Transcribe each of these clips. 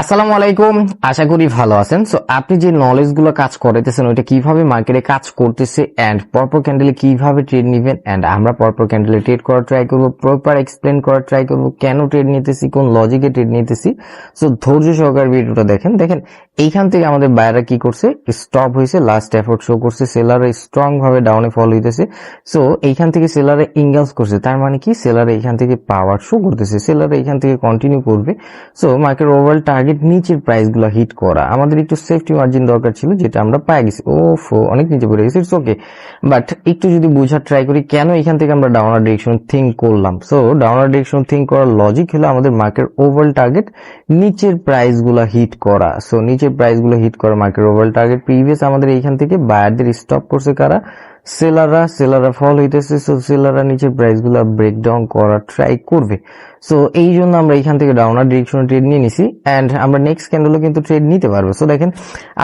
আসসালামু আলাইকুম। আশা করি ভালো আছেন। সো আপনি যে নলেজগুলো কাজ করাইতেছেন, ওইটা কীভাবে মার্কেটে কাজ করতেছে এন্ড পরপর ক্যান্ডেলে কীভাবে ট্রেড নিবেন এন্ড আমরা পরপর ক্যান্ডেলে ট্রেড করার ট্রাই করব প্রপার এক্সপ্লেন করার ট্রাই করব, কেন ট্রেড নিতেছি, কোন লজিকে ট্রেড নিতেছি। সো ধৈর্য সহকারে ভিডিওটা দেখেন। দেখেন, এইখান থেকে আমাদের বায়াররা কি করছে? স্টপ হয়েছে লাস্ট এফোর্ট শো করছে সেলারে স্ট্রং ভাবে ডাউনে ফল হইতেছে। সো এইখান থেকে সেলারে ইঙ্গালস করছে, তার মানে কি? সেলারে এইখান থেকে পাওয়ার শো করতেছে সেলারে এইখান থেকে কন্টিনিউ করবে। সো মার্কেট ওভারঅল টার্গেট নিচের প্রাইসগুলো হিট করা। আমাদের একটু সেফটি মার্জিন দরকার ছিল, যেটা আমরা পাই গেছি। ও ফো অনেক নিচে পড়ে গেছি ইটস ওকে বাট একটু যদি বোঝার ট্রাই করি, কেন এখান থেকে আমরা ডাউনার ডিরেকশন থিঙ্ক করলাম? সো ডাউনার ডিরেকশন থিঙ্ক করার লজিক হলো আমাদের মার্কেট ওভারঅল টার্গেট নিচের প্রাইসগুলা হিট করা। সো নিচের প্রাইসগুলো হিট করা মার্কেট ওভারঅল টার্গেট প্রিভিয়াস আমাদের এইখান থেকে বায়ারদের স্টপ করছে কারা? সেলাররা সেলাররা ফল হইতেছে সো সেলাররা নিচের প্রাইসগুলা ব্রেকডাউন করার ট্রাই করবে। সো এই জন্য আমরা এখান থেকে ডাউনার ডিরেকশনে ট্রেড নিয়ে নিছি। অ্যান্ড আমরা নেক্সট ক্যান্ডেলও কিন্তু ট্রেড নিতে পারব। সো দেখেন,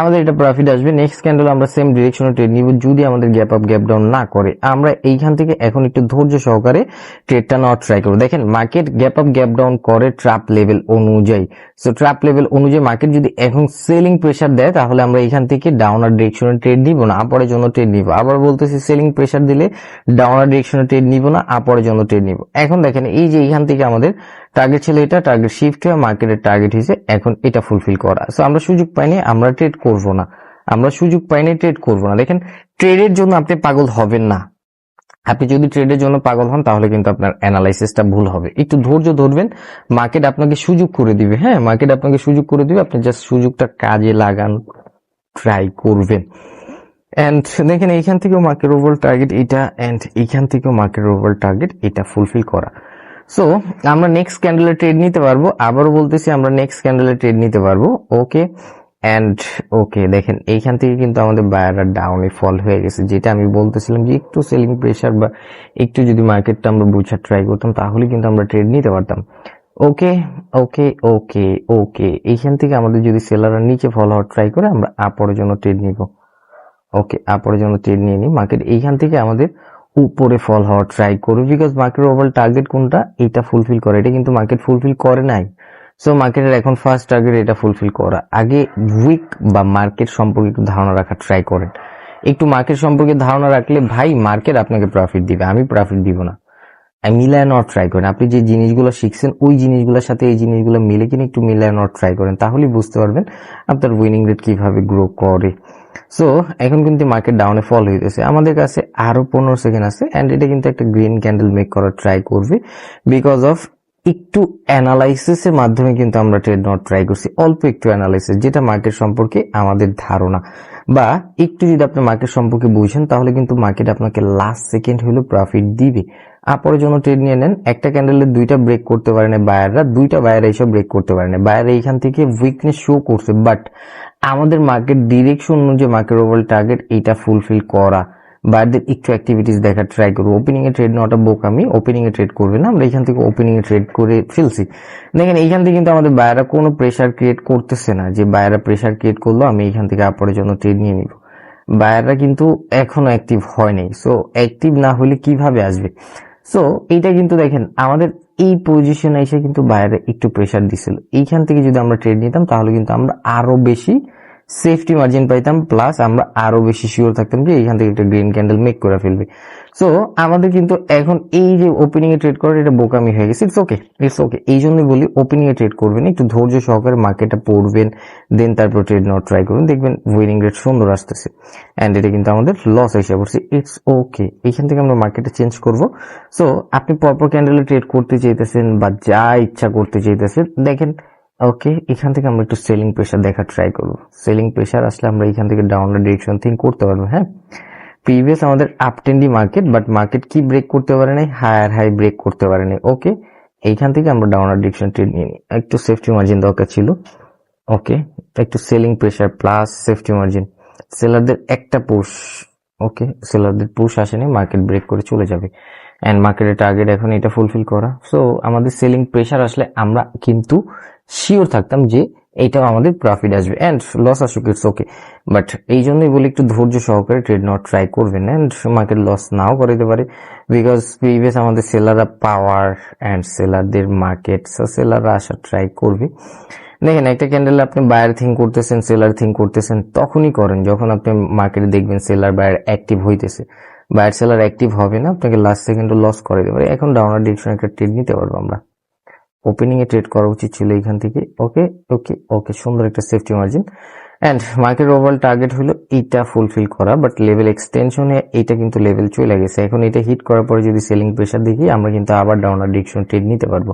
আমাদের এটা প্রফিট আসবে। নেক্সট ক্যান্ডেল আমরা সেম ডিরেকশনে ট্রেড নিব, যদি আমাদের গ্যাপ আপ গ্যাপ ডাউন না করে। আমরা এইখান থেকে এখন একটু ধৈর্য সহকারে ট্রেডটা নেওয়ার ট্রাই করব। দেখেন market gap up gap down করে ট্রাপ লেভেল অনুযায়ী। সো ট্রাপ লেভেল অনুযায়ী মার্কেট যদি এখন সেলিং প্রেসার দেয়, তাহলে আমরা এখান থেকে ডাউনার ডিরেকশনে ট্রেড নিব না আপরের জন্য ট্রেড নিব। আবার বলতেছি সেলিং প্রেসার দিলে ডাউনার ডিরেকশনে ট্রেড নিব না আপরের জন্য ট্রেড নিব। এখন দেখেন, এই যে এইখান থেকে আমাদের টার্গেট ছিল এটা টার্গেট শিফট হয়ে মার্কেটের টার্গেট হিসেবে এখন এটা ফুলফিল করা। সো আমরা সুযোগ পাইনি, আমরা ট্রেড করব না। আমরা সুযোগ পাইনি ট্রেড করব না। দেখেন ট্রেডের জন্য আপনি পাগল হবেন না। আপনি যদি ট্রেডের জন্য পাগল হন, তাহলে কিন্তু আপনার অ্যানালাইসিসটা ভুল হবে। একটু ধৈর্য ধরবেন মার্কেট আপনাকে সুযোগ করে দিবে হ্যাঁ? মার্কেট আপনাকে সুযোগ করে দিবে, আপনি জাস্ট সুযোগটা কাজে লাগান ট্রাই করবেন। এন্ড দেখেন, এইখান থেকেও মার্কেট ওভার টার্গেট এটা এন্ড এইখান থেকেও মার্কেট ওভার টার্গেট এটা ফুলফিল করা। সো আমরা নেক্সট ক্যান্ডেলে ট্রেড নিতে পারব। আবারও বলতেছি, আমরা নেক্সট ক্যান্ডেলে ট্রেড নিতে পারব। ওকে অ্যান্ড ওকে দেখেন, এইখান থেকে কিন্তু আমাদের বায়াররা ডাউনে ফল হয়ে গেছে। যেটা আমি বলতেছিলাম যে একটু সেলিং প্রেশার বা একটু যদি মার্কেটটা আমরা বোঝার ট্রাই করতাম, তাহলে কিন্তু আমরা ট্রেড নিতে পারতাম। ওকে ওকে ওকে ওকে এইখান থেকে আমাদের যদি সেলাররা নিচে ফল হওয়ার ট্রাই করে, আমরা আপরের জন্য ট্রেড নিব। ওকে আপরের জন্য ট্রেড নিয়ে নিই। মার্কেট এইখান থেকে আমাদের উপরে ফল হওয়ার ট্রাই করবে বিকজ মার্কেট ওভারঅল টার্গেট কোনটা? এটা ফুলফিল করে। এটা কিন্তু মার্কেট ফুলফিল করে নাই। সো মার্কেটের এখন ফার্স্ট টার্গেট এটা ফুলফিল করা। আগে উইক বা মার্কেট সম্পর্কে একটু ধারণা রাখার ট্রাই করেন। একটু মার্কেট সম্পর্কে ধারণা রাখলে ভাই মার্কেট আপনাকে প্রফিট দিবে। আমি প্রফিট দিব না। মিলায় নট ট্রাই করেন আপনি যে জিনিসগুলো শিখছেন, ওই জিনিসগুলোর সাথে এই জিনিসগুলো মিলে কিনা একটু মিলায় নট ট্রাই করেন। তাহলেই বুঝতে পারবেন আপনার উইনিং রেট কীভাবে গ্রো করে। সো এখন কিন্তু মার্কেট ডাউনে ফল হইতেছে। আমাদের কাছে আরও পনেরো সেকেন্ড আছে অ্যান্ড এটা কিন্তু একটা গ্রিন ক্যান্ডেল মেক করার ট্রাই করবে বিকজ অফ একটু অ্যানালাইসিস এর মাধ্যমে কিন্তু আমরা ট্রেড নট ট্রাই করছি। অল্প একটু অ্যানালাইসিস যেটা মার্কেট সম্পর্কে আমাদের ধারণা। বা একটু যদি আপনি মার্কেট সম্পর্কে বুঝেন, তাহলে কিন্তু মার্কেট আপনাকে লাস্ট সেকেন্ড হলেও প্রফিট দিবে। আপরের জন্য ট্রেড নিয়ে নেন, একটা ক্যান্ডেলে দুইটা ব্রেক করতে পারে না বায়াররা দুইটা বায়ার এইসব ব্রেক করতে পারে না বায়ার এইখান থেকে উইকনেস শো করছে। বাট আমাদের মার্কেট ডিরেকশন অনুযায়ী মার্কেট ওভার টার্গেট এটা ফুলফিল করা। বায়ারদের একটু অ্যাক্টিভিটিস দেখার ট্রাই করব। ওপেনিং এ ট্রেড নেওয়াটা বোকামি ওপেনিং এ ট্রেড করবে না। আমরা এখান থেকে ওপেনিং এ ট্রেড করে ফেলছি। দেখেন, এইখান থেকে কিন্তু আমাদের বায়াররা কোনো প্রেশার ক্রিয়েট করতেছে না। যে বায়াররা প্রেশার ক্রিয়েট করল, আমি এইখান থেকে আপরের জন্য ট্রেড নিয়ে নিব। বায়াররা কিন্তু এখনও অ্যাক্টিভ হয়নি সো অ্যাক্টিভ না হলে কীভাবে আসবে? সো এইটা কিন্তু দেখেন, আমাদের এই পজিশনে এসে কিন্তু বাইরে একটু প্রেশার দিছিল। এইখান থেকে যদি আমরা ট্রেড নিতাম, তাহলে কিন্তু আমরা আরও বেশি সেফটি মার্জিন পাইতাম প্লাস আমরা আরও বেশি শিওর থাকতাম যে এইখান থেকে একটা গ্রিন ক্যান্ডেল মেক করে ফেলবে। সো আমাদের কিন্তু এখন এই যে ওপেনিং এ ট্রেড করা এটা বোকামি হয়ে গেছে। ইটস ওকে ইটস ওকে এই জন্যই বলি ওপেনিং এ ট্রেড করবেন, একটু ধৈর্য সহকারে মার্কেটটা পড়বেন দেন তারপর ট্রেড নেওয়ার ট্রাই করবেন। দেখবেন উইনিং রেট সুন্দর আসতেছে। অ্যান্ড এটা কিন্তু আমাদের লস এসে পড়ছে। ইটস ওকে এইখান থেকে আমরা মার্কেটে চেঞ্জ করব। সো আপনি পরপর ক্যান্ডেলে ট্রেড করতে চাইতেছেন বা যা ইচ্ছা করতে চাইতেছেন, দেখেন ওকে এখান থেকে আমরা একটু সেলিং প্রেশার দেখার ট্রাই করব। সেলিং প্রেশার আসলে আমরা এখান থেকে ডাউনলোড ডিরেকশন থিঙ্ক করতে পারব হ্যাঁ? প্রিভিয়াস আমাদের আপটেন্ডি মার্কেট বাট মার্কেট কি ব্রেক করতে পারে নাই? হায়ার হাই ব্রেক করতে পারে নাই। ওকে এইখান থেকে আমরা ডাউনলোড ডিরেকশন ট্রেড নিয়ে নিই। একটু সেফটি মার্জিন দরকার ছিল। ওকে একটু selling pressure plus safety margin সেলারদের একটা পুশ ওকে সেলারদের পুশ আসেনি মার্কেট ব্রেক করে চলে যাবে। অ্যান্ড মার্কেটের টার্গেট এখন এটা ফুলফিল করা। সো আমাদের সেলিং প্রেশার আসলে আমরা কিন্তু শিওর থাকতাম যে এইটাও আমাদের প্রফিট আসবে। অ্যান্ড লস আসুক ইটস ওকে বাট এই জন্যই বলি একটু ধৈর্য সহকারে ট্রেড নেওয়ার ট্রাই করবেন। অ্যান্ড মার্কেট লস নাও করে দিতে পারে। বিকজ প্রিভিয়াস আমাদের সেলাররা পাওয়ার অ্যান্ড সেলারদের মার্কেট সেলাররা আসার ট্রাই করবে। দেখেন, একটা ক্যান্ডেলে আপনি বায়ার থিং করতেছেন সেলার থিং করতেছেন, তখনই করেন। যখন আপনি মার্কেটে দেখবেন সেলার বায়ার অ্যাক্টিভ হইতেছে। বায়ার সেলার অ্যাক্টিভ হবে না, আপনাকে লাস্ট সেকেন্ডে লস করে দেবে এখন ডাউনার ডিরেকশন একটা ট্রেড নিতে পারব আমরা। ওপেনিং এ ট্রেড করা উচিত ছিল এখান থেকে। ওকে ওকে ওকে সুন্দর একটা safety margin and market overall target হলো এইটা ফুলফিল করা বাট লেভেল এক্সটেনশনে এইটা কিন্তু লেভেল চলে গেছে। এখন এটা হিট করার পরে যদি সেলিং প্রেশার দেখি, আমরা কিন্তু আবার ডাউনার ডিরেকশন ট্রেড নিতে পারব।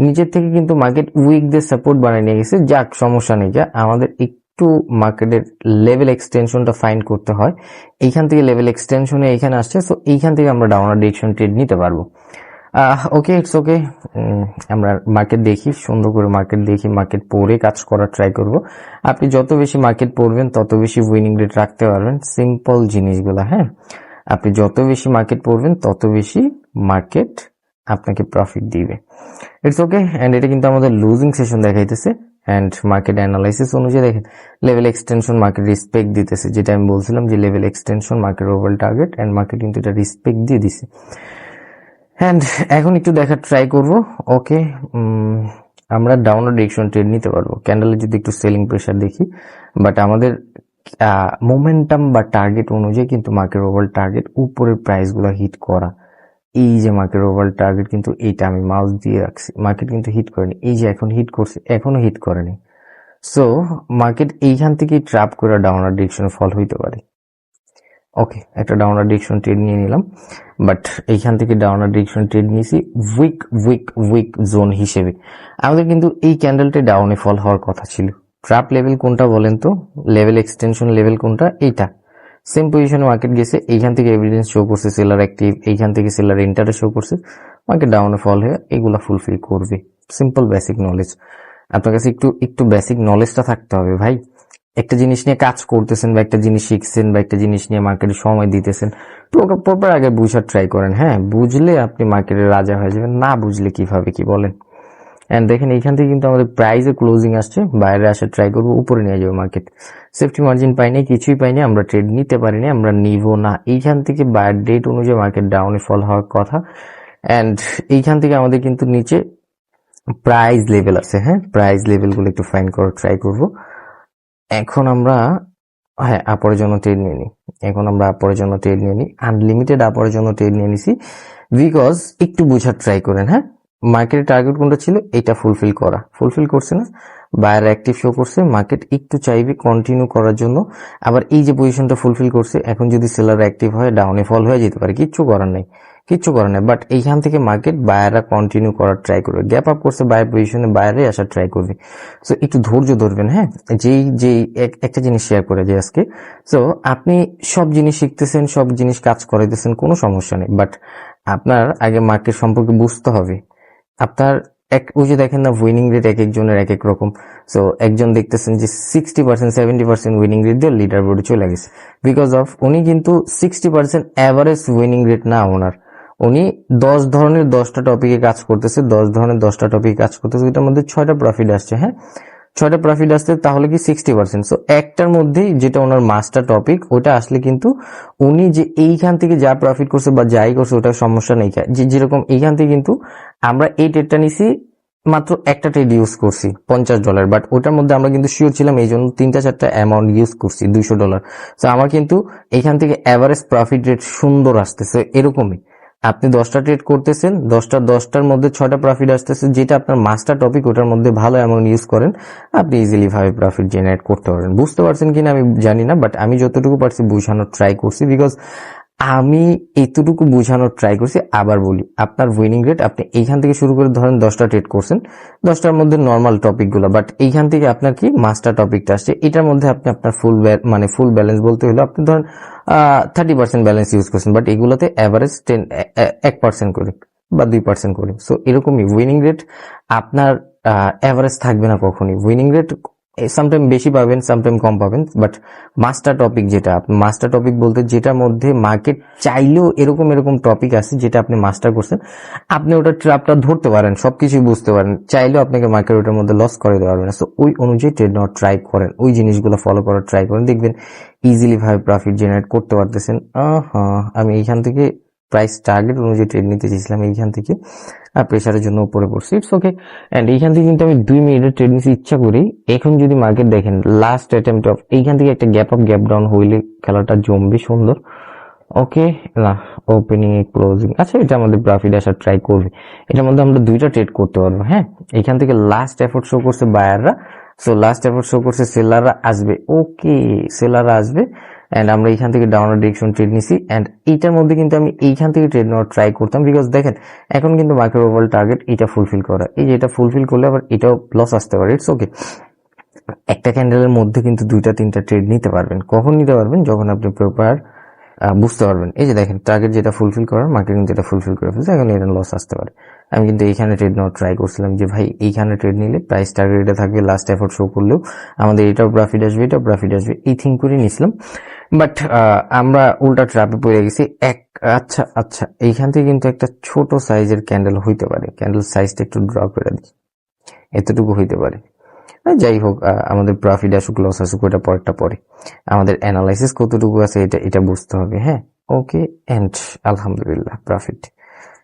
নিচের থেকে কিন্তু মার্কেট উইকদের সাপোর্ট বানিয়ে নিয়ে গেছে। যাক, সমস্যা নেই, যা। আমাদের একটু মার্কেটের লেভেল এক্সটেনশনটা ফাইন করতে হয়। এইখান থেকে লেভেল এক্সটেনশনে এইখানে আসছে সো এইখান থেকে আমরা ডাউনার ডিরেকশন ট্রেড নিতে পারব। ওকে ইটস ওকে আমরা মার্কেট দেখি, সুন্দর করে মার্কেট দেখি মার্কেট পড়ে কাজ করার ট্রাই করব। আপনি যত বেশি মার্কেট পড়বেন, তত বেশি উইনিং রেট রাখতে পারবেন। সিম্পল জিনিসগুলো হ্যাঁ? আপনি যত বেশি মার্কেট পড়বেন, তত বেশি মার্কেট আপনাকে প্রফিট দিবে। ইটস ওকে অ্যান্ড এটা কিন্তু আমাদের লুজিং সেশন দেখাইতেছে অ্যান্ড মার্কেট অ্যানালাইসিস অনুযায়ী দেখেন লেভেল এক্সটেনশন মার্কেট রিসপেক্ট দিতেছে। যেটা আমি বলছিলাম যে level extension market over target and market কিন্তু এটা রিসপেক্ট দিয়ে দিছে। অ্যান্ড এখন একটু দেখার ট্রাই করব। ওকে আমরা ডাউনার ডিরেকশন ট্রেড নিতে পারব। ক্যান্ডেলের যদি একটু সেলিং প্রেশার দেখি বাট আমাদের মোমেন্টাম বা টার্গেট অনুযায়ী কিন্তু মার্কেট ওভার টার্গেট উপরের প্রাইসগুলো হিট করা। এই যে মার্কেট ওভার টার্গেট কিন্তু এইটা আমি মাউস দিয়ে রাখছি। মার্কেট কিন্তু হিট করেনি। এই যে এখন হিট করছে, এখনও হিট করেনি। সো মার্কেট এইখান থেকেই ট্র্যাপ করে ডাউনার ডিরেকশনে ফল হইতে পারে। ওকে একটা ডাউনার ডিরেকশন ট্রেড নিয়ে নিলাম। বাট এইখান থেকে ডাউনার ডিরেকশন ট্রেড নিয়েছি উইক উইক উইক জোন হিসেবে। আমাদের কিন্তু এই ক্যান্ডেলটা ডাউনে ফল হওয়ার কথা ছিল। ট্র্যাপ লেভেল কোনটা বলেন তো? লেভেল এক্সটেনশন লেভেল কোনটা? এইটা। সেম পজিশনে মার্কেট গেছে, এইখান থেকে এভিডেন্স শো করছে সেলার অ্যাক্টিভ এইখান থেকে সেলার ইন্টারে শো করছে। মার্কেট ডাউনে ফল হয়ে এগুলা ফুলফিল করবে। সিম্পল বেসিক নলেজ আপনার কাছে একটু একটু বেসিক নলেজটা থাকতে হবে ভাই। একটা জিনিস নিয়ে কাজ করতেছেন বা একটা জিনিস শিখছেন বা একটা জিনিস নিয়ে মার্কেটে সময় দিতেছেন প্রপার আগে বুঝার ট্রাই করেন। হ্যাঁ বুঝলে আপনি মার্কেটে রাজা হয়ে যাবেন, না বুঝলে কীভাবে কি বলেন? অ্যান্ড দেখেন, এইখান থেকে কিন্তু আমাদের প্রাইসে ক্লোজিং আসছে, বাইরে আসার ট্রাই করব, উপরে নিয়ে যাব মার্কেট সেফটি মার্জিন পাইনি কিছুই পাইনি আমরা ট্রেড নিতে পারিনি আমরা নিব না। এইখান থেকে বায়ার ডেট অনুযায়ী মার্কেট ডাউনে ফল হওয়ার কথা। অ্যান্ড এইখান থেকে আমাদের কিন্তু নিচে প্রাইস লেভেল আছে হ্যাঁ? প্রাইস লেভেলগুলো একটু ফাইন করার ট্রাই করব। এখন আমরা হ্যাঁ আপরের জন্য ট্রেড নিয়ে নিই এখন আমরা আপরের জন্য ট্রেড নিয়ে নিই আনলিমিটেড আপরের জন্য ট্রেড নিয়ে নিছি। বিকজ একটু বোঝার ট্রাই করেন হ্যাঁ? মার্কেটের টার্গেট কোনটা ছিল? এটা ফুলফিল করা। ফুলফিল করছে না? বায়ার অ্যাক্টিভ শো করছে। মার্কেট একটু চাইবে কন্টিনিউ করার জন্য। আবার এই যে পজিশনটা ফুলফিল করছে, এখন যদি সেলার অ্যাক্টিভ হয় ডাউনে ফল হয়ে যেতে পারে। কিচ্ছু করার নেই। কিচ্ছু করার নেই বাট এইখান থেকে মার্কেট বায়াররা কন্টিনিউ করার ট্রাই করবে। গ্যাপ আপ করছে বায়ার পজিশনে বাইরে আসার ট্রাই করবে। সো একটু ধৈর্য ধরবেন হ্যাঁ? যেই যেই এক- একটা জিনিস শেয়ার করে যে আজকে। সো আপনি সব জিনিস শিখতেছেন, সব জিনিস কাজ করাইতেছেন, কোনো সমস্যা নেই। বাট আপনার আগে মার্কেট সম্পর্কে বুঝতে হবে। আপনার এক, ওই যে দেখেন না উইনিং রেট এক একজনের এক এক রকম। সো একজন দেখতেছেন যে sixty percent seventy percent winning rate দিয়ে লিডার বোর্ডে চলে গেছে। বিকজ অফ উনি কিন্তু sixty percent average winning rate না ওনার উনি দশ ধরনের দশটা টপিকে কাজ করতেছে, দশ ধরনের দশটা টপিকে কাজ করতেছে, এটার মধ্যে ছয়টা প্রফিট আসছে হ্যাঁ? ছয়টা প্রফিট আসছে তাহলে কি সিক্সটি পার্সেন্ট সো একটার মধ্যেই যেটা ওনার মাস্টার টপিক ওটা আসলে কিন্তু উনি যে এইখান থেকে যা প্রফিট করছে বা যাই করছে, ওটার সমস্যা নেই। যে যেরকম এইখান থেকে কিন্তু আমরা এই ট্রেডটা নিছি, মাত্র একটা ট্রেড ইউজ করছি, পঞ্চাশ ডলার বাট ওটার মধ্যে আমরা কিন্তু শিওর ছিলাম এই জন্য তিনটা চারটা অ্যামাউন্ট ইউজ করছি, দুইশো ডলার তো আমার কিন্তু এখান থেকে অ্যাভারেজ প্রফিট রেট সুন্দর আসতেছে, এরকমই। আপনি দশটা ট্রেড করতেছেন, দশটা, দশটার মধ্যে ছটা প্রফিট আসতেছে, যেটা আপনার মাস্টার টপিক ওটার মধ্যে ভালো অ্যামাউন্ট ইউজ করেন, আপনি ইজিলি ভাবে প্রফিট জেনারেট করতে পারেন। বুঝতে পারছেন কিনা আমি জানি না বাট আমি যতটুকু পারছি বুঝানোর ট্রাই করছি বিকজ আমি এতটুকু বোঝানোর ট্রাই করছি, আবার বলি, আপনার উইনিং রেট আপনি এইখান থেকে শুরু করে ধরেন দশটা ট্রেড করছেন, দশটার মধ্যে নর্মাল টপিকগুলো বাট এইখান থেকে আপনার কি মাস্টার টপিকটা আসছে, এটার মধ্যে আপনি আপনার ফুল মানে ফুল ব্যালেন্স বলতে হলো আপনি ধরেন থার্টি পার্সেন্ট ব্যালেন্স ইউজ করছেন বাট এগুলোতে অ্যাভারেজ টেন এক পার্সেন্ট করে বা দুই পার্সেন্ট করে। সো এরকমই উইনিং রেট আপনার অ্যাভারেজ থাকবে না কখনই। উইনিং রেট সামটাইম বেশি পাবেন সামটাইম কম পাবেন বাট মাস্টার টপিক যেটা মাস্টার টপিক বলতে যেটার মধ্যে মার্কেট চাইলেও এরকম এরকম টপিক আছে যেটা আপনি মাস্টার করছেন, আপনি ওটা ট্র্যাপটা ধরতে পারেন, সবকিছুই বুঝতে পারেন, চাইলেও আপনাকে মার্কেট ওটার মধ্যে লস করে দিতে পারবে না। সো ওই অনুযায়ী ট্রেড নেওয়ার ট্রাই করেন, ওই জিনিসগুলো ফলো করার ট্রাই করেন, দেখবেন ইজিলি ভাবে প্রফিট জেনারেট করতে পারতেছেন। আমি এইখান থেকে প্রাইস টার্গেট অনুযায়ী ট্রেড নিতে চেয়েছিলাম এইখান থেকে আর প্রেশারের জন্য উপরে পড়ছে। ইটস ওকে অ্যান্ড এইখান থেকে কিন্তু আমি দুই মিনিটের ট্রেড নিতে ইচ্ছা করি। এখন যদি মার্কেট দেখেন লাস্ট অ্যাটেম্পট অফ এইখান থেকে একটা গ্যাপ আপ গ্যাপ ডাউন হইলে খেলাটা জমবে সুন্দর। ওকে না ওপেনিং এ ক্লোজিং আচ্ছা এটা আমাদের প্রফিট আসার ট্রাই করবে। এটার মধ্যে আমরা দুইটা ট্রেড করতে পারব হ্যাঁ? এখান থেকে লাস্ট এফোর্ট শো করছে বায়াররা সো লাস্ট এফোর্ট শো করছে সেলাররা আসবে। ওকে সেলাররা আসবে। এন্ড আমরা এইখান থেকে ডাউনলোড ডিরেকশন ট্রেড নিছি। অ্যান্ড এইটার মধ্যে কিন্তু আমি এইখান থেকে ট্রেড নেওয়ার ট্রাই করতাম বিকজ দেখেন, এখন কিন্তু মাইক্রোভাল ওভারঅল টার্গেট এটা ফুলফিল করা। এই যে এটা ফুলফিল করলে আবার এটাও লস আসতে পারে। ইটস ওকে একটা ক্যান্ডেলের মধ্যে কিন্তু দুইটা, তিনটা ট্রেড নিতে পারবেন। কখন নিতে পারবেন? যখন আপনি প্রপার বুঝতে পারবেন। এই যে দেখেন টার্গেট যেটা ফুলফিল করার মার্কেটিং যেটা ফুলফিল করে ফেলছে, এখন এটা লস আসতে পারে। আমি কিন্তু এইখানে ট্রেড নেওয়ার ট্রাই করছিলাম যে, ভাই, এইখানে ট্রেড নিলে প্রাইস টার্গেট এটা থাকবে লাস্ট এফোর্ট শো করলেও আমাদের এটাও প্রফিট আসবে, এটাও প্রফিট আসবে। এই থিঙ্ক করে নিয়েছিলাম বাট আমরা উল্টা ট্র্যাপে পড়ে গেছি। এক আচ্ছা আচ্ছা এইখান থেকে কিন্তু একটা ছোট সাইজের ক্যান্ডেল হইতে পারে। ক্যান্ডেল সাইজটা একটু ড্র করে দিই। এতটুকু হইতে পারে। যাই হোক আমাদের প্রফিট আসুক লস আসুক, ওটা পরেরটা পরে। আমাদের অ্যানালাইসিস কতটুকু আছে, এটা এটা বুঝতে হবে হ্যাঁ? ওকে এন্ড আলহামদুলিল্লাহ প্রফিট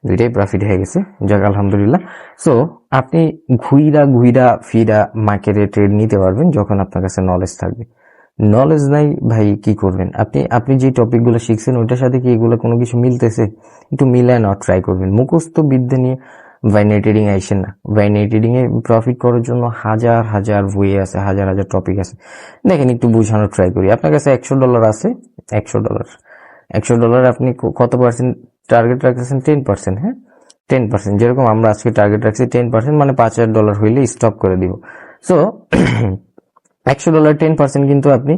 দুইটাই প্রফিট হয়ে গেছে, যাক, আলহামদুলিল্লাহ। সো আপনি ঘুইরা ঘুইরা ফিরা মার্কেটে ট্রেড নিতে পারবেন যখন আপনার কাছে নলেজ থাকবে। নলেজ নাই, ভাই, কি করবেন? আপনি আপনি যে টপিকগুলো শিখছেন, ওইটার সাথে কি এগুলো কোনো কিছু মিলতেছে? একটু মিলায় না ট্রাই করবেন। মুখস্থ বিদ্যা নিয়ে বাইনারি ট্রেডিং আইসেন না। বাইনারি ট্রেডিং এ প্রফিট করার জন্য হাজার হাজার ওয়ে আছে, হাজার হাজার টপিক আছে। দেখেন, একটু বোঝানোর ট্রাই করি। আপনার কাছে একশো ডলার আছে, একশো ডলার একশো ডলার আপনি কত পার্সেন্ট টার্গেট রাখতেছেন? টেন পার্সেন্ট হ্যাঁ? টেন পার্সেন্ট যেরকম আমরা আজকে টার্গেট রাখছি টেন পার্সেন্ট মানে পাঁচ হাজার ডলার হইলে স্টপ করে দিব। সো একশো ডলার টেন পার্সেন্ট কিন্তু আপনি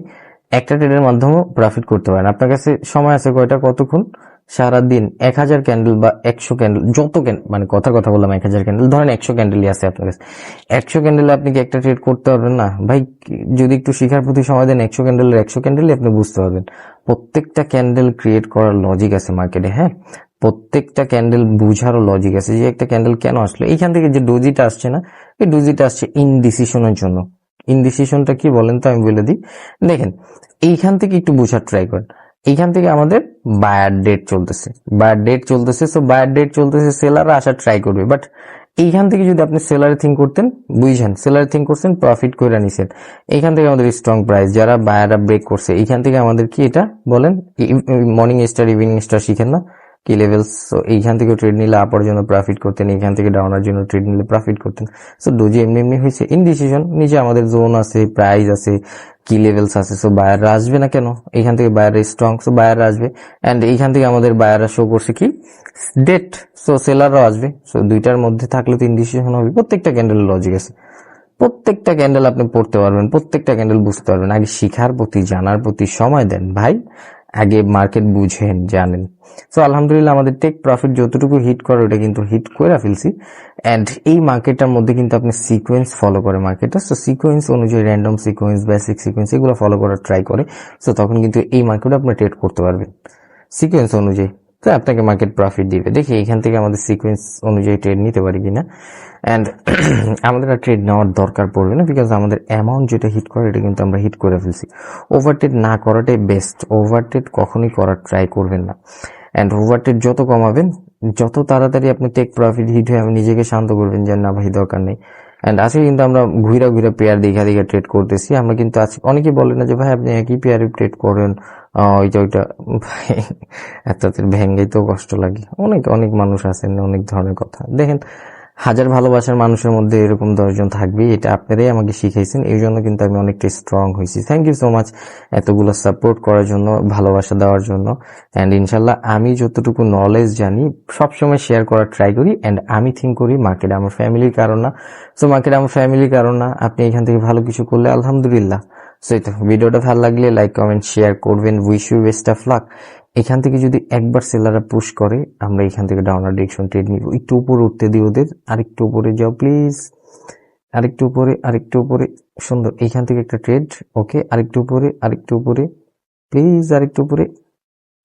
একটা ট্রেডের মাধ্যমেও প্রফিট করতে পারেন। আপনার কাছে সময় আছে কয়টা? কতক্ষণ? সারাদিন এক হাজার ক্যান্ডেল বা একশো ক্যান্ডেল যত ক্যান্ডেল মানে কথা কথা বললাম এক হাজার ক্যান্ডেল ধরেন একশো ক্যান্ডেলই আছে আপনার কাছে। একশো ক্যান্ডেলে আপনি কি একটা ট্রেড করতে পারবেন? না। ভাই, যদি একটু শিখার প্রতি সময় দেন, একশো ক্যান্ডেলের একশো ক্যান্ডেলই আপনি বুঝতে পারবেন। প্রত্যেকটা ক্যান্ডেল ক্রিয়েট করার লজিক আছে মার্কেটে হ্যাঁ? প্রত্যেকটা ক্যান্ডেল বুঝারও লজিক আছে যে একটা ক্যান্ডেল কেন আসলো। এইখান থেকে যে ডোজিটা আসছে না, এই ডোজিটা আসছে ইনডিসিশনের জন্য। ইনডিসিশনটা কি বলেন তো আমি বলে দিই। দেখেন, এইখান থেকে একটু বোঝার ট্রাই করেন। এইখান থেকে আমাদের বায়ার ডেট চলতেছে। বায়ার ডেট চলতেছে সো বায়ার ডেট চলতেছে সেলার আসা ট্রাই করবে। বাট এইখান থেকে যদি আপনি সেলারে থিঙ্ক করতেন, বুঝছেন? সেলারে থিঙ্ক করছেন প্রফিট করে নিছেন। এইখান থেকে আমাদের স্ট্রং প্রাইস যারা বায়াররা ব্রেক করছে, এইখান থেকে আমাদের কি এটা বলেন? মর্নিং স্টার ইভিনিং স্টার শিখেন না? কি লেভেলস সো এইখান থেকে ট্রেড নিলে আপার জন্য প্রফিট করতেন, এইখান থেকে ডাউনার জন্য ট্রেড নিলে প্রফিট করতেন। সো ডোজি এমনি এমনি হয়েছে ইনডিসিশন নিচে আমাদের জোন আছে প্রাইস আছে, কি লেভেলস আছে সো বায়াররা আসবে না কেন? এইখান থেকে বায়াররা স্ট্রং সো বায়াররা আসবে। এন্ড এইখান থেকে আমাদের বায়াররা শো করছে কি? ডেট সো সেলাররাও আসবে। সো দুইটার মধ্যে থাকলে তো ইনডিসিশন হবে। প্রত্যেকটা ক্যান্ডেল লজিক আছে। প্রত্যেকটা ক্যান্ডেল আপনি পড়তে পারবেন, প্রত্যেকটা ক্যান্ডেল বুঝতে পারবেন। আগে শিখার প্রতি, জানার প্রতি সময় দেন। ভাই আগে মার্কেট বুঝেন, জানেন। সো আলহামদুলিল্লাহ আমাদের টেক প্রফিট যতটুকু হিট করে, ওটা কিন্তু হিট করে ফেলছি। অ্যান্ড এই মার্কেটটার মধ্যে কিন্তু আপনি সিকোয়েন্স ফলো করে মার্কেটটা সো সিকোয়েন্স অনুযায়ী র্যান্ডম সিকোয়েন্স বেসিক সিকোয়েন্স এগুলো ফলো করার ট্রাই করে। সো তখন কিন্তু এই মার্কেটে আপনি ট্রেড করতে পারবেন। সিকোয়েন্স অনুযায়ী। তো আপনাকে মার্কেট প্রফিট দিবে। দেখি এখান থেকে আমাদের সিকোয়েন্স অনুযায়ী ট্রেড নিতে পারি কিনা। অ্যান্ড আমাদের আর ট্রেড নেওয়ার দরকার পড়বে না বিকজ আমাদের অ্যামাউন্ট যেটা হিট করে, এটা কিন্তু আমরা হিট করে ফেলছি। ওভারটেড না করাটাই বেস্ট ওভারটেড কখনোই করার ট্রাই করবেন না। অ্যান্ড ওভারটেড যত কমাবেন, যত তাড়াতাড়ি আপনি টেক প্রফিট হিট হয়ে আপনি নিজেকে শান্ত করবেন যে না ভাই, দরকার নেই। অ্যান্ড আজকে কিন্তু আমরা ঘুরা ঘুরা পেয়ার দেখা দেখা ট্রেড করতেছি। আমরা কিন্তু আজকে অনেকে বলে না যে, ভাই, আপনি একই পেয়ারে ট্রেড করেন। ওইটা ওইটা ভাই ভেঙ্গেই তো কষ্ট লাগে। অনেক অনেক মানুষ আছেন, অনেক ধরনের কথা। দেখেন, হাজার ভালোবাসার মানুষের মধ্যে এরকম দশজন থাকবেই, এটা আপনারাই আমাকে শিখাইছেন এই জন্য কিন্তু আমি অনেকটা স্ট্রং হয়েছি। থ্যাংক ইউ সো মাচ এতগুলো সাপোর্ট করার জন্য, ভালোবাসা দেওয়ার জন্য। অ্যান্ড ইনশাল্লাহ আমি যতটুকু নলেজ জানি, সবসময় শেয়ার করার ট্রাই করি। অ্যান্ড আমি থিঙ্ক করি মার্কেট আমার ফ্যামিলির কারণ না। সো মার্কেট আমার ফ্যামিলির কারণ না। আপনি এখান থেকে ভালো কিছু করলে, আলহামদুলিল্লাহ। সো এই তো, ভিডিওটা ভালো লাগলে লাইক কমেন্ট শেয়ার করবেন। Wish you best of luck এখান থেকে যদি একবার সেলাররা পুশ করে, আমরা এখান থেকে ডাউনার ডিরেকশন ট্রেড নিব। একটু উপরে উঠতে দিই ওদের, আরেকটু উপরে যাও প্লিজ আরেকটু উপরে আরেকটু উপরে। সুন্দর এইখান থেকে একটা ট্রেড ওকে আরেকটু উপরে আরেকটু উপরে। প্লিজ আরেকটু উপরে।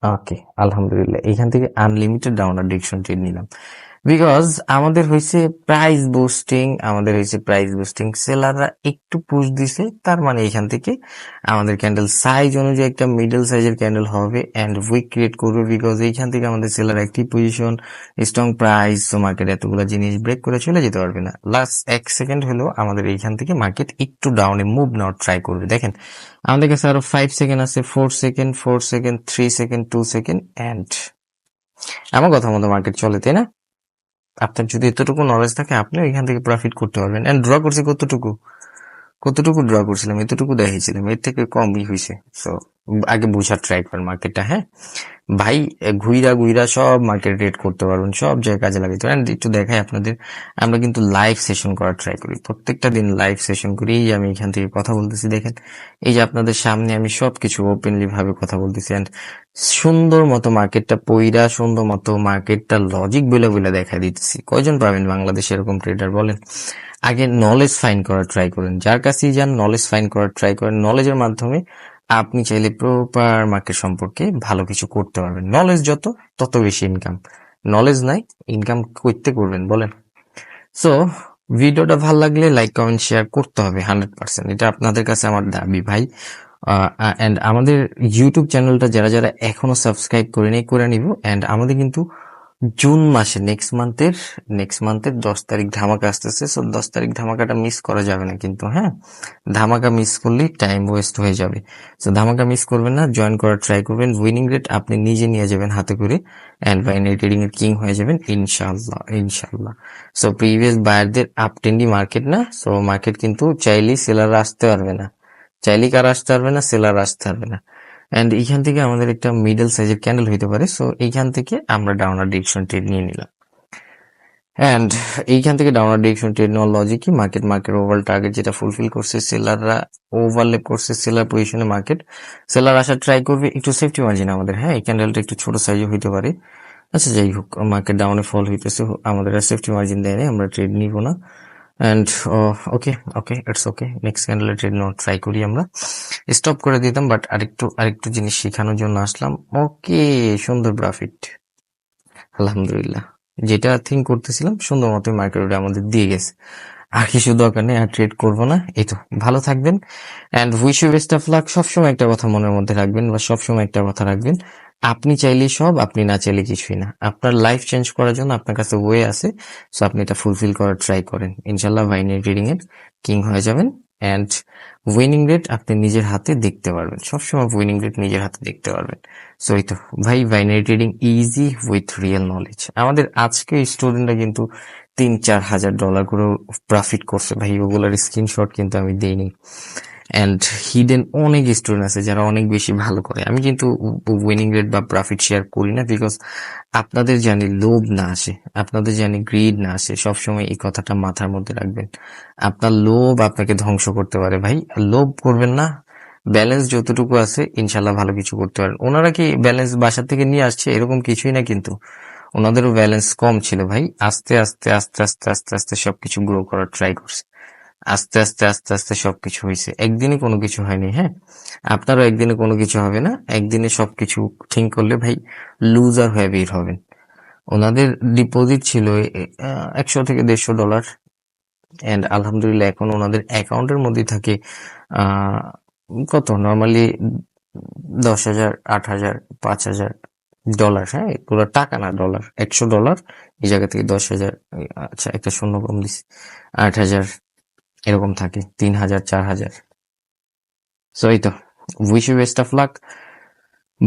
ওকে আলহামদুলিল্লাহ। এখান থেকে আনলিমিটেড ডাউনার ডিরেকশন ট্রেড নিলাম। বিকজ আমাদের হয়েছে প্রাইস বুস্টিং আমাদের হয়েছে প্রাইস বুস্টিং সেলাররা একটু পুশ দিছে, তার মানে এখান থেকে আমাদের ক্যান্ডেল সাইজ অনুযায়ী একটা মিডল সাইজের ক্যান্ডেল হবে এন্ড উইক ক্রিয়েট করবে বিকজ এইখান থেকে আমাদের সেলার একটি পজিশন স্ট্রং প্রাইস তো মার্কেট এতগুলো জিনিস ব্রেক করে চলে যেতে পারবে না। লাস্ট এক সেকেন্ড হলেও আমাদের এইখান থেকে মার্কেট একটু ডাউনে মুভ নেওয়ার ট্রাই করবে। দেখেন, আমাদের কাছে আরও ফাইভ সেকেন্ড আছে four second four second three second two second and আমার কথা মতো মার্কেট চলে, তাই না? আপনার যদি এতটুকু নলেজ থাকে, আপনি এখান থেকে প্রফিট করতে পারবেন। এন্ড ড্র করছি কতটুকু? কতটুকু ড্র করছিলাম? এতটুকু দেখেছিলাম এর থেকে কমই হয়েছে। সো আগে বুঝার ট্রাই করেন মার্কেটটা হ্যাঁ? ভাই ঘুইরা ঘুইরা সব মার্কেট রেট করতে পারবেন, সব জায়গায় কাজে লাগাইতে পারেন একটু দেখাই আপনাদের, আমরা কিন্তু লাইভ সেশন করার ট্রাই করি। প্রত্যেকটা দিন লাইভ সেশন করি, এই যে আমি এখান থেকে কথা বলতেছি, দেখেন। এই যে আপনাদের সামনে আমি সবকিছু ওপেনলি ভাবে কথা বলতেছি। এন্ড সুন্দর মতো মার্কেটটা পইরা, সুন্দর মতো মার্কেটটা লজিক বলে বলে দেখা দিতেছি। কয়জন পাবেন বাংলাদেশে এরকম ট্রেডার বলেন? আগে নলেজ ফাইন করার ট্রাই করেন। যার কাছেই যান নলেজ ফাইন করার ট্রাই করেন। নলেজের মাধ্যমে আপনি চাইলে প্রপার মার্কেট সম্পর্কে ভালো কিছু করতে পারবেন। নলেজ যত, তত বেশি ইনকাম নলেজ নাই ইনকাম করতে করবেন, বলেন। সো ভিডিওটা ভালো লাগলে লাইক কমেন্ট শেয়ার করতে হবে হান্ড্রেড পার্সেন্ট এটা আপনাদের কাছে আমার দাবি ভাই। এন্ড আমাদের ইউটিউব চ্যানেলটা যারা যারা এখনও সাবস্ক্রাইব করে নেই, করে নিব। অ্যান্ড আমাদের কিন্তু জুন মাসে নেক্সট মান্থের নেক্সট মান্থের দশ তারিখ ধামাকা আসতেছে সো দশ তারিখ ধামাকাটা মিস করা যাবে না কিন্তু হ্যাঁ? ধামাকা মিস করলে টাইম ওয়েস্ট হয়ে যাবে। সো ধামাকা মিস করবেন না জয়েন করার ট্রাই করবেন উইনিং রেট আপনি নিজে নিয়ে যাবেন হাতে করে অ্যান্ড বাইনারি ট্রেডিং এর কিং হয়ে যাবেন ইনশাল্লাহ ইনশাল্লাহ সো প্রিভিয়াস বায়ারদের আপ ট্রেন্ডি মার্কেট না সো মার্কেট কিন্তু চাইলেই সেলার আসতে পারবে না। চাইলেই কার আসতে পারবে না সেলার আসতে পারবে না। এন্ড এইখান থেকে আমাদের একটা মিডল সাইজের ক্যান্ডেল হইতে পারে। সো এইখান থেকে আমরা ডাউনার ডিরেকশন ট্রেড নিয়ে নিলাম। এন্ড এইখান থেকে ডাউনার ট্রেড নেওয়ার লজিক কি? মার্কেট মার্কেট ওভার টার্গেট যেটা ফুলফিল করছে সেলাররা ওভারলেপ করছে সেলার পজিশনে মার্কেট সেলার আসার ট্রাই করবে, একটু সেফটি মার্জিন আমাদের। হ্যাঁ এই ক্যান্ডেলটা একটু ছোট সাইজে হইতে পারে। আচ্ছা যাই হোক মার্কেট ডাউনে ফল হইতেছে, আমাদের সেফটি মার্জিন দেয় আমরা ট্রেড নিব না। And okay okay it's okay next ক্যান্ডেলে trade নেওয়ার ট্রাই করি আমরা। স্টপ করে দিতাম বাট আরেকটু আরেকটু জিনিস শেখানোর জন্য আসলাম। ওকে সুন্দর প্রফিট আলহামদুলিল্লাহ। যেটা থিঙ্ক করতেছিলাম, সুন্দর মতো মার্কেটে আমাদের দিয়ে গেছে। আর কিছু দরকার নেই, আর ট্রেড করব না। এই তো, ভালো থাকবেন। And wish you best of luck সবসময় একটা কথা মনের মধ্যে রাখবেন বা সবসময় একটা কথা রাখবেন। আপনি চাইলে সব, আপনি না চাইলে কিছুই না। আপনার লাইফ চেঞ্জ করার জন্য আপনার কাছে ওয়ে আছে সো আপনি এটা ফুলফিল করার ট্রাই করেন। ইনশাল্লাহ বাইনারি ট্রেডিং এর কিং হয়ে যাবেন অ্যান্ড উইনিং রেট আপনি নিজের হাতে দেখতে পারবেন। সবসময় উইনিং রেট নিজের হাতে দেখতে পারবেন। সো এই তো, ভাই binary trading easy with real knowledge আমাদের আজকে স্টুডেন্টরা কিন্তু তিন চার হাজার ডলার করে প্রফিট করছে। ভাই, ওগুলোর স্ক্রিনশট কিন্তু আমি দেইনি। অ্যান্ড হিডেন অনেক স্টুডেন্ট আছে যারা অনেক বেশি ভালো করে। আমি কিন্তু উইনিং রেট বা প্রফিট শেয়ার করি না বিকজ আপনাদের জানি লোভ না আসে, আপনাদের জানি গ্রিড না আসে, সবসময় এই কথাটা মাথার মধ্যে রাখবেন। আপনার লোভ আপনাকে ধ্বংস করতে পারে ভাই। লোভ করবেন না ব্যালেন্স যতটুকু আছে ইনশাল্লাহ ভালো কিছু করতে পারেন। ওনারা কি ব্যালেন্স বাসা থেকে নিয়ে আসছে? এরকম কিছুই না কিন্তু। ওনাদেরও ব্যালেন্স কম ছিল ভাই। আস্তে আস্তে আস্তে আস্তে আস্তে আস্তে সবকিছু গ্রো করার ট্রাই করছে। আস্তে আস্তে আস্তে আস্তে সবকিছু হয়েছে। একদিনে কোনো কিছু হয়নি হ্যাঁ? আপনারও একদিনে কোনো কিছু হবে না। একদিনে সবকিছু ঠিক করলে ভাই লুজার হয়ে বের হবেন। ওনাদের ডিপোজিট ছিল একশো থেকে দেড়শো ডলার অ্যান্ড আলহামদুলিল্লাহ এখন ওনাদের অ্যাকাউন্টের মধ্যে থাকে কত? নর্মালি দশ হাজার, আট হাজার, পাঁচ হাজার ডলার হ্যাঁ? এগুলো টাকা না ডলার একশো ডলার এই জায়গা থেকে দশ হাজার আচ্ছা একটা শূন্য কম দিছি। আট হাজার এরকম থাকে, তিন হাজার, চার হাজার। সো এই তো। Wish you best of luck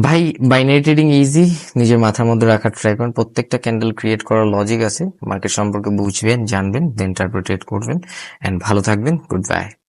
ভাই বাইনারি ট্রেডিং ইজি নিজের মাথার মধ্যে রাখার ট্রাই করেন। প্রত্যেকটা ক্যান্ডেল ক্রিয়েট করার লজিক আছে। মার্কেট সম্পর্কে বুঝবেন, জানবেন দেন তারপর ট্রেড করবেন। অ্যান্ড ভালো থাকবেন। Good bye